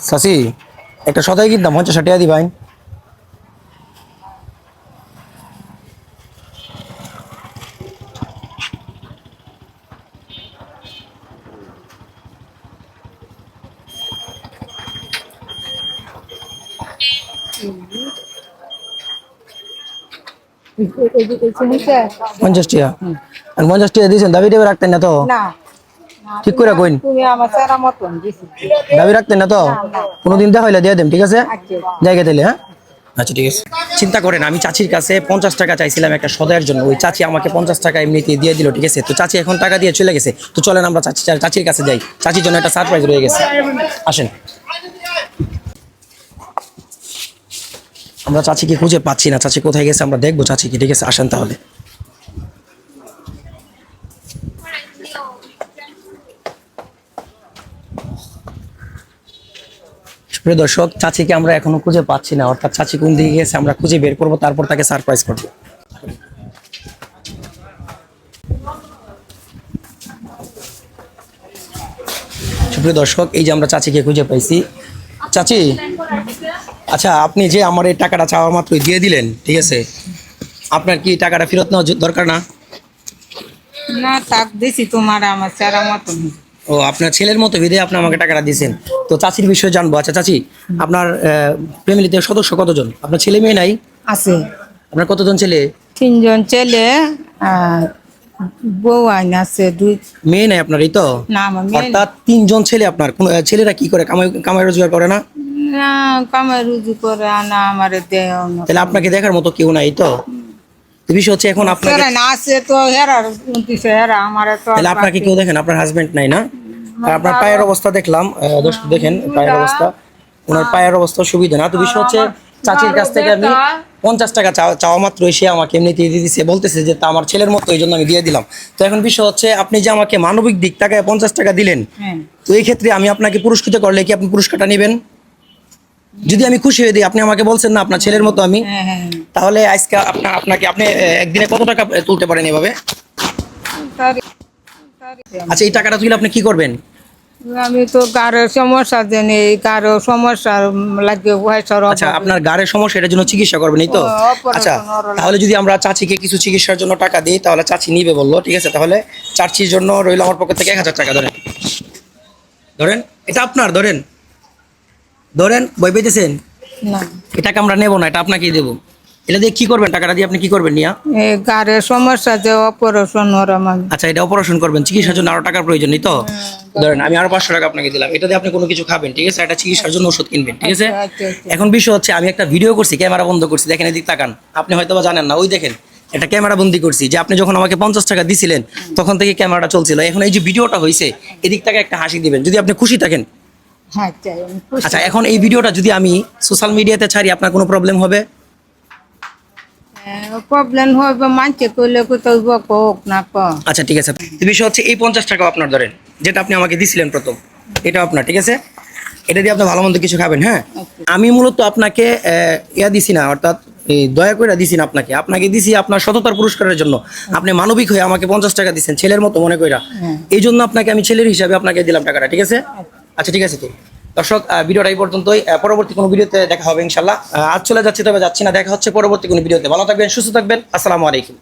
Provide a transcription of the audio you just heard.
সাসি একটা সদাই কিনতাম পঞ্চাশ ষাট টাকা দি ভাই পঞ্চাশ টাকা আর পঞ্চাশ টাকা দিয়েছেন দাবি টাবি রাখতেন না তো না ঠিক করে কইন। তুমি আমার সারা মতন দিছি। দাবি রাখতেন না তো? কোনোদিন দেখা হইলে দিয়ে দেন ঠিক আছে? জায়গা দিলে হ্যাঁ? আচ্ছা ঠিক আছে। চিন্তা করেন আমি চাচির কাছে পঞ্চাশ টাকা চাইছিলাম একটা সদায়ের জন্য। ওই চাচি আমাকে পঞ্চাশ টাকা এমনিতে দিয়ে দিল ঠিক আছে? তো চাচি এখন টাকা দিয়ে চলে গেছে। তো চলেন আমরা চাচি চাচির কাছে যাই। চাচির জন্য একটা সারপ্রাইজ রয়ে গেছে। আসেন। আমরা চাচিকে খুঁজে পাচ্ছি না। চাচি কোথায় গেছে আমরা দেখব। চাচিকে ঠিক আছে? আসেন তাহলে। প্রিয় দর্শক, চাচিকে আমরা এখনও খুঁজে পাচ্ছি না। অর্থাৎ চাচি কোন দিকে গেছে আমরা খুঁজে বের করব, তারপর তাকে সারপ্রাইজ করব। সুপ্রিয় দর্শক, এই যে আমরা চাচিকে খুঁজে পাইছি। চাচি আচ্ছা আপনি যে আমার এই টাকাটা চাওয়া মাত্রই দিয়ে দিলেন, ঠিক আছে? আপনার কি টাকাটা ফেরত নেওয়া দরকার না? না, তাক দিছি তোমার আমার সারা মতন ও আপনার ছেলের মতো বিধে আপনি আমাকে টাকাটা দিয়েছেন। তো চাচির বিষয়ে জানব। আচ্ছা চাচি আপনার ফ্যামিলিতে সদস্য কতজন? আপনার ছেলে মেয়ে নাই? আছে। আপনার কতজন ছেলে? তিনজন ছেলে বউ আইন আছে দুই মেয়ে নাই আপনার এই তো? না আমার অর্থাৎ তিনজন ছেলে আপনার। কোন ছেলেরা কি করে? কামাই কামাই রোজগার করে না? না কামাই রুজু করে আনা আমার দেহ তাহলে আপনাকে দেখার মতো কেউ নাই তো? বিষয় হচ্ছে এখন আপনাকে সেরা না আছে তো হেরার উনত্রিশে হেরা আমার তো তাহলে আপনাকে কেউ দেখেন আপনার হাজবেন্ড নাই না? আর আপনার পায়ের অবস্থা দেখলাম দর্শক দেখেন পায়ের অবস্থা ওনার পায়ের অবস্থা সুবিধা না। তো বিষয় হচ্ছে চাচির কাছ থেকে আমি পঞ্চাশ টাকা চাওয়া মাত্র এসে আমাকে এমনিতে দিয়ে দিচ্ছে বলতেছে যে তা আমার ছেলের মতো এই জন্য আমি দিয়ে দিলাম। তো এখন বিষয় হচ্ছে আপনি যে আমাকে মানবিক দিক টাকায় পঞ্চাশ টাকা দিলেন হ্যাঁ। তো এই ক্ষেত্রে আমি আপনাকে পুরস্কৃত করলে কি আপনি পুরস্কারটা নেবেন? যদি আমি খুশি হয়ে দিই আপনি আমাকে বলছেন না আপনার ছেলের মতো আমি হ্যাঁ হ্যাঁ। তাহলে আজকে আপনার আপনাকে আপনি একদিনে কত টাকা তুলতে পারেন এভাবে? আচ্ছা এই টাকাটা তুলে আপনি কি করবেন? আমি তো কারও সমস্যা জানি কারও সমস্যা লাগে পয়সার আচ্ছা আপনার গাড়ের সমস্যা এটার জন্য চিকিৎসা করবেন এই তো? আচ্ছা তাহলে যদি আমরা চাচিকে কিছু চিকিৎসার জন্য টাকা দিই তাহলে চাচি নিবে বলল ঠিক আছে? তাহলে চাচির জন্য রইল আমার পক্ষ থেকে এক হাজার টাকা ধরেন। ধরেন এটা আপনার ধরেন। ধরেন বই পেতেছেন? না। আমরা নেব না এটা আপনাকেই দেবো। এটা দিয়ে কি করবেন? টাকাটা দিয়ে আপনি কি করবেন নিয়া? গাড়ির সমস্যা যে অপারেশন ওরম আমি আচ্ছা এটা অপারেশন করবেন চিকিৎসার জন্য আরও টাকার প্রয়োজন নেই তো? ধরেন আমি আরও পাঁচশো টাকা আপনাকে দিলাম এটা দিয়ে আপনি কোনো কিছু খাবেন ঠিক আছে? এটা চিকিৎসার জন্য ওষুধ কিনবেন ঠিক আছে? আচ্ছা, আচ্ছা। এখন বিষয় হচ্ছে আমি একটা ভিডিও করছি ক্যামেরা বন্ধ করছি দেখেন এদিক তাকান। আপনি হয়তো বা জানেন না ওই দেখেন একটা ক্যামেরা বন্দি করছি যে আপনি যখন আমাকে পঞ্চাশ টাকা দিছিলেন তখন থেকে ক্যামেরাটা চলছিল। এখন এই যে ভিডিওটা হয়েছে এদিক থেকে একটা হাসি দিবেন যদি আপনি খুশি থাকেন। হ্যাঁ। আচ্ছা এখন এই ভিডিওটা যদি আমি সোশ্যাল মিডিয়াতে ছাড়ি আপনার কোনো প্রবলেম হবে? প্রবলেম হবে মানছে কইলে কোথাও হোক না ক আচ্ছা ঠিক আছে। বিষয় হচ্ছে এই পঞ্চাশ টাকা আপনার ধরেন যেটা আপনি আমাকে দিছিলেন প্রথম এটা আপনার ঠিক আছে? এটা দিয়ে আপনি ভালো মন্দ কিছু খাবেন হ্যাঁ? আমি মূলত আপনাকে ইয়া দিছি না অর্থাৎ দয়া করে দিছি না আপনাকে। আপনাকে দিছি আপনার সততার পুরস্কারের জন্য। আপনি মানবিক হয়ে আমাকে পঞ্চাশ টাকা দিচ্ছেন ছেলের মতো মনে কইরা। এই জন্য আপনাকে আমি ছেলের হিসাবে আপনাকে দিলাম টাকাটা ঠিক আছে? আচ্ছা ঠিক আছে তো। দর্শক ভিডিওটা এই পর্যন্তই। পরবর্তী কোনো ভিডিওতে দেখা হবে ইনশাল্লাহ আজ চলে যাচ্ছি, তবে যাচ্ছি না। দেখা হচ্ছে পরবর্তী কোনো ভিডিওতে। ভালো থাকবেন, সুস্থ থাকবেন। আসসালামু আলাইকুম।